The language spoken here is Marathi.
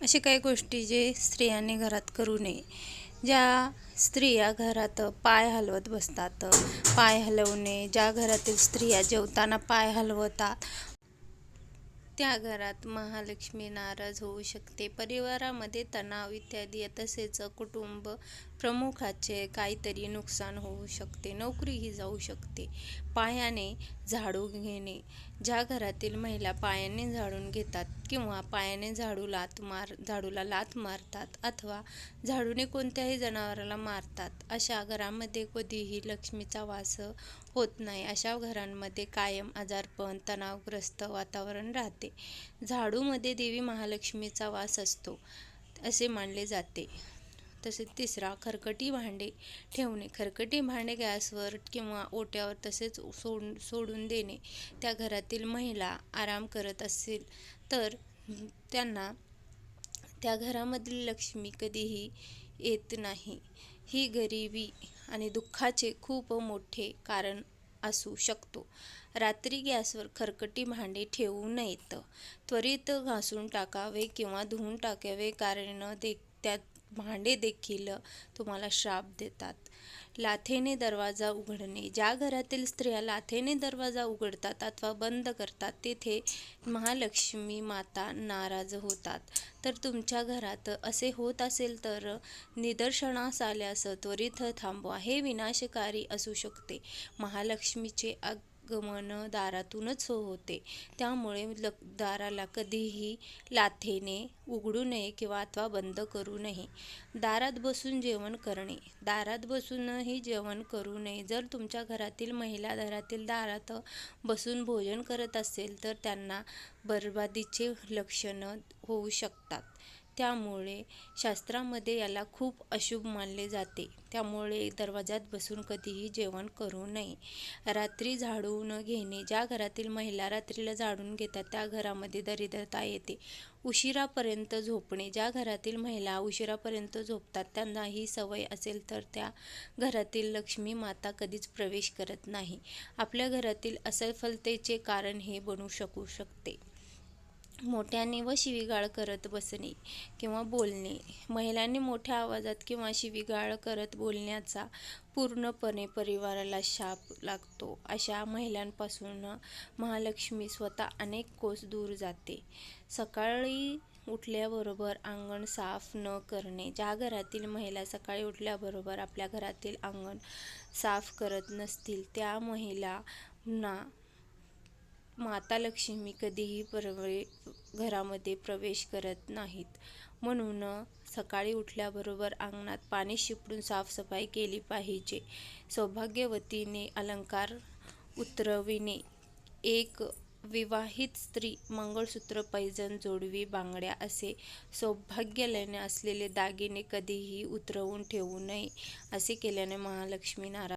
असे काही गोष्टी जे स्त्रियांनी घरात करू नये. ज्या स्त्रिया घरात पाय हलवत बसतात पाय हलवणे ज्या घरातील स्त्रिया जेवताना पाय हलवतात त्या घरात महालक्ष्मी नाराज होऊ शकते. परिवारामध्ये तणाव इत्यादी तसेच कुटुंब प्रमुखाचे काहीतरी नुकसान होऊ शकते नोकरीही जाऊ शकते. पायाने झाडू घेणे ज्या घरातील महिला पायाने झाडून घेतात किंवा पायाने झाडू लात मार झाडूला लात मारतात अथवा झाडूने कोणत्याही जनावराला मारतात. अशा घरामध्ये कधीही लक्ष्मीचा वास होत नाही. अशा घरांमध्ये कायम आजारपण तणावग्रस्त वातावरण राहते. झाडूमध्ये देवी महालक्ष्मीचा वास असतो असे मानले जाते. तसेच तिसरा खरकटी भांडे ठेवणे. खरकटी भांडे गॅसवर किंवा ओट्यावर तसेच सोड सोडून देणे. त्या घरातील महिला आराम करत असेल तर त्यांना त्या घरामधील लक्ष्मी कधीही येत नाही. ही गरिबी आणि दुःखाचे खूप मोठे कारण असू शकतो. रात्री गॅसवर खरकटी भांडे ठेवू नयेत. त्वरित घासून टाकावे किंवा धुवून टाकावे कारण देख त्यात भांडे देखील तुम्हाला श्राप देतात. लाथेने दरवाजा उघडणे. ज्या घरातील स्त्रिया लाथेने दरवाजा उघडतात अथवा बंद करतात तेथे महालक्ष्मी माता नाराज होतात. तर तुमच्या घरात असे होत असेल तर निदर्शनास आल्यास त्वरित थांबवा. हे विनाशकारी असू शकते. महालक्ष्मीचे अग दारातूनच होते. त्यामुळे ल दाराला कधीही लाथेने उघडू नये किंवा अथवा बंद करू नये. दारात बसून जेवण करणे. दारात बसूनही जेवण करू नये. जर तुमच्या घरातील महिला घरातील दारात बसून भोजन करत असेल तर त्यांना बरबादीचे लक्षणं होऊ शकतात. त्यामुळे शास्त्रामध्ये याला खूप अशुभ मानले जाते. त्यामुळे दरवाजात बसून कधीही जेवण करू नये. रात्री झाडू न घेणे ज्या घरातील महिला रात्रीला झाडून घेतात त्या घरामध्ये दरिद्रता येते. उशिरापर्यंत झोपणे ज्या घरातील महिला उशिरापर्यंत झोपतात त्यांना ही सवय असेल तर त्या घरातील लक्ष्मी माता कधीच प्रवेश करत नाही. आपल्या घरातील असफलतेचे कारण हे बनू शकू शकते. मोठ्याने व शिवीगाळ करत बसणे किंवा बोलणे. महिलांनी मोठ्या आवाजात किंवा शिवीगाळ करत बोलण्याचा पूर्णपणे परिवाराला शाप लागतो. अशा महिलांपासून महालक्ष्मी स्वतः अनेक कोस दूर जाते. सकाळी उठल्याबरोबर अंगण साफ न करणे. ज्या घरातील महिला सकाळी उठल्याबरोबर आपल्या घरातील अंगण साफ करत नसतील त्या महिलांना माता लक्ष्मी कधीही प्रवे घरामध्ये प्रवेश करत नाहीत. म्हणून सकाळी उठल्याबरोबर अंगणात पाणी शिपडून साफसफाई केली पाहिजे. सौभाग्यवतीने अलंकार उतरविणे. एक विवाहित स्त्री मंगळसूत्र पैजण जोडवी बांगड्या असे सौभाग्यलयने असलेले दागिने कधीही उतरवून ठेवू नये असे केल्याने महालक्ष्मी नारा